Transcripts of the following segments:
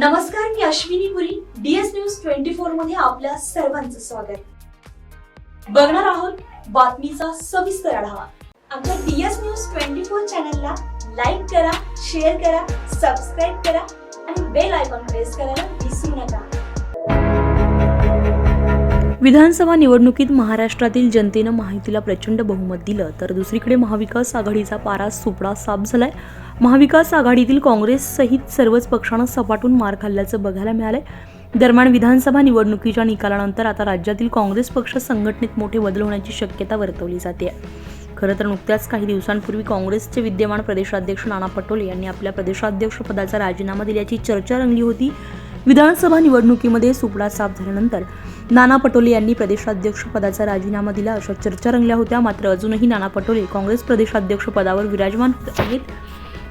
नमस्कार मी Ashwini Puri DS news twenty फोरमध्ये आपल्या सर्वांचं स्वागत. बघणार आहोत बातमीचा सविस्तर आढावा. आमच्या डीएस न्यूज ट्वेंटी फोर चॅनलला लाईक करा शेअर करा सबस्क्राईब करा आणि बेल आयकॉन प्रेस करायला विसरू नका. विधानसभा निवडणुकीत महाराष्ट्रातील जनतेनं माहितीला प्रचंड बहुमत दिलं तर दुसरीकडे महाविकास आघाडीचा पारा सुपडा साफ झालाय. महाविकास आघाडीतील काँग्रेससहित सर्वच पक्षांना सपाटून मार खाल्ल्याचं बघायला मिळालंय. दरम्यान विधानसभा निवडणुकीच्या निकालानंतर आता राज्यातील काँग्रेस पक्ष संघटनेत मोठे बदल होण्याची शक्यता वर्तवली जाते. खरं तर नुकत्याच काही दिवसांपूर्वी काँग्रेसचे विद्यमान प्रदेशाध्यक्ष नाना पटोले यांनी आपल्या प्रदेशाध्यक्ष पदाचा राजीनामा दिल्याची चर्चा रंगली होती. विधानसभा निवडणुकीमध्ये सुपडा साफ झाल्यानंतर नाना पटोले यांनी प्रदेशाध्यक्ष पदाचा राजीनामा दिला अशा चर्चा रंगल्या होत्या. मात्र अजूनही नाना पटोले काँग्रेस प्रदेशाध्यक्ष पदावर विराजमान होत आहेत.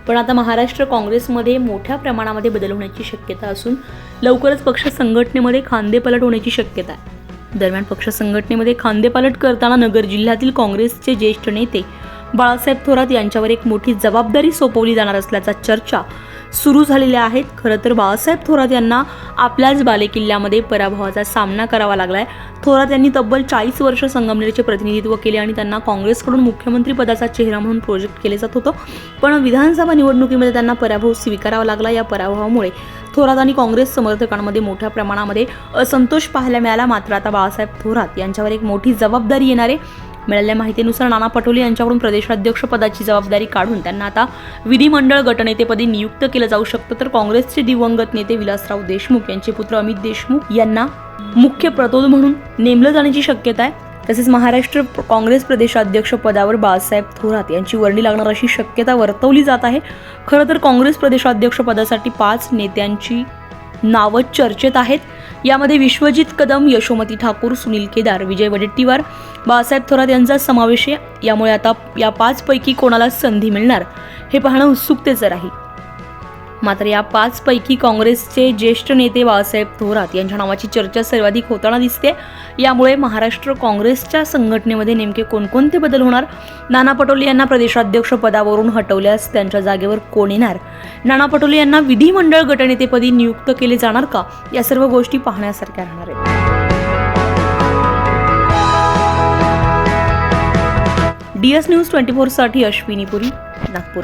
पण आता महाराष्ट्र काँग्रेसमध्ये मोठ्या प्रमाणामध्ये बदल होण्याची शक्यता असून लवकरच पक्ष संघटनेमध्ये खांदेपलट होण्याची शक्यता आहे. दरम्यान पक्ष संघटनेमध्ये खांदेपालट करताना नगर जिल्ह्यातील काँग्रेसचे ज्येष्ठ नेते बाळासाहेब थोरात यांच्यावर एक मोठी जबाबदारी सोपवली जाणार असल्याचा चर्चा सुरू झालेल्या आहेत. खरं तर बाळासाहेब थोरात यांना आपल्याच बालेकिल्ल्यामध्ये पराभवाचा सामना करावा लागलाय. थोरात यांनी तब्बल चाळीस वर्ष संगमनेरचे प्रतिनिधित्व केले आणि त्यांना काँग्रेसकडून मुख्यमंत्रीपदाचा चेहरा म्हणून प्रोजेक्ट केले जात होतं. पण विधानसभा निवडणुकीमध्ये त्यांना पराभव स्वीकारावा लागला. या पराभवामुळे थोरात आणि काँग्रेस समर्थकांमध्ये मोठ्या प्रमाणामध्ये असंतोष पाहायला मिळाला. मात्र आता बाळासाहेब थोरात यांच्यावर एक मोठी जबाबदारी येणार आहे. मिळालेल्या माहितीनुसार नाना पटोले यांच्याकडून प्रदेशाध्यक्ष पदाची जबाबदारी काढून त्यांना आता विधिमंडळ गटनेतेपदी नियुक्त केलं जाऊ शकतं. तर काँग्रेसचे दिवंगत नेते विलासराव देशमुख यांचे पुत्र अमित देशमुख यांना मुख्य प्रतोद म्हणून नेमलं जाण्याची शक्यता आहे. तसेच महाराष्ट्र काँग्रेस प्रदेशाध्यक्ष पदावर बाळासाहेब थोरात यांची वर्णी लागणार अशी शक्यता वर्तवली जात आहे. खरं तर काँग्रेस प्रदेशाध्यक्ष पदासाठी पाच नेत्यांची नावं चर्चेत आहेत. यामध्ये विश्वजित कदम यशोमती ठाकूर सुनील केदार विजय वडेट्टीवार बाळासाहेब थोरात यांचा समावेश आहे. यामुळे आता या पाचपैकी कोणाला संधी मिळणार हे पाहणं उत्सुकतेचं राहील. मात्र या पाचपैकी काँग्रेसचे ज्येष्ठ नेते बाळासाहेब थोरात यांच्या नावाची चर्चा सर्वाधिक होताना दिसते. यामुळे महाराष्ट्र काँग्रेसच्या संघटनेमध्ये नेमके कोणकोणते बदल होणार? नाना पटोले यांना प्रदेशाध्यक्ष पदावरून हटवल्यास त्यांच्या जागेवर कोण येणार? नाना पटोले यांना विधिमंडळ गटनेतेपदी नियुक्त केले जाणार का? या सर्व गोष्टी पाहण्यासारख्या राहणार आहेत. डीएस न्यूज ट्वेंटी फोरसाठी अश्विनी पुरी नागपूर.